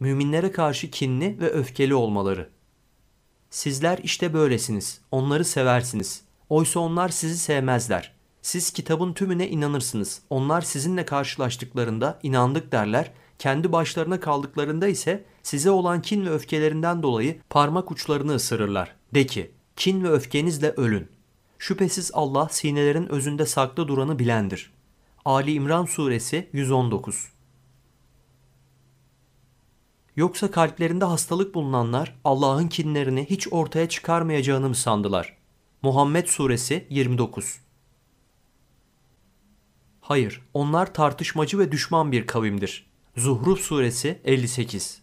Müminlere karşı kinli ve öfkeli olmaları. Sizler işte böylesiniz. Onları seversiniz. Oysa onlar sizi sevmezler. Siz kitabın tümüne inanırsınız. Onlar sizinle karşılaştıklarında inandık derler. Kendi başlarına kaldıklarında ise size olan kin ve öfkelerinden dolayı parmak uçlarını ısırırlar. De ki, kin ve öfkenizle ölün. Şüphesiz Allah sinelerin özünde saklı duranı bilendir. Ali İmran Suresi 119 Yoksa kalplerinde hastalık bulunanlar Allah'ın kinlerini hiç ortaya çıkarmayacağını mı sandılar? Muhammed Suresi 29 Hayır, onlar tartışmacı ve düşman bir kavimdir. Zuhruf Suresi 58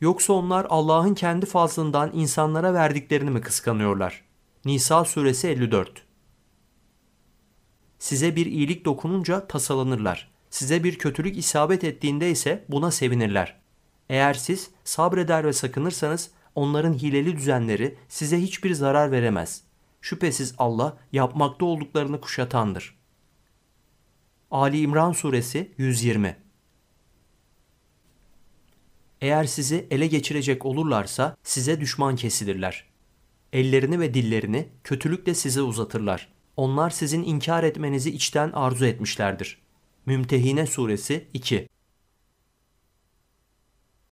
Yoksa onlar Allah'ın kendi fazlından insanlara verdiklerini mi kıskanıyorlar? Nisa Suresi 54 Size bir iyilik dokununca tasalanırlar. Size bir kötülük isabet ettiğinde ise buna sevinirler. Eğer siz sabreder ve sakınırsanız onların hileli düzenleri size hiçbir zarar veremez. Şüphesiz Allah yapmakta olduklarını kuşatandır. Ali İmran Suresi 120 Eğer sizi ele geçirecek olurlarsa size düşman kesilirler. Ellerini ve dillerini kötülükle size uzatırlar. Onlar sizin inkar etmenizi içten arzu etmişlerdir. Mümtehine Suresi 2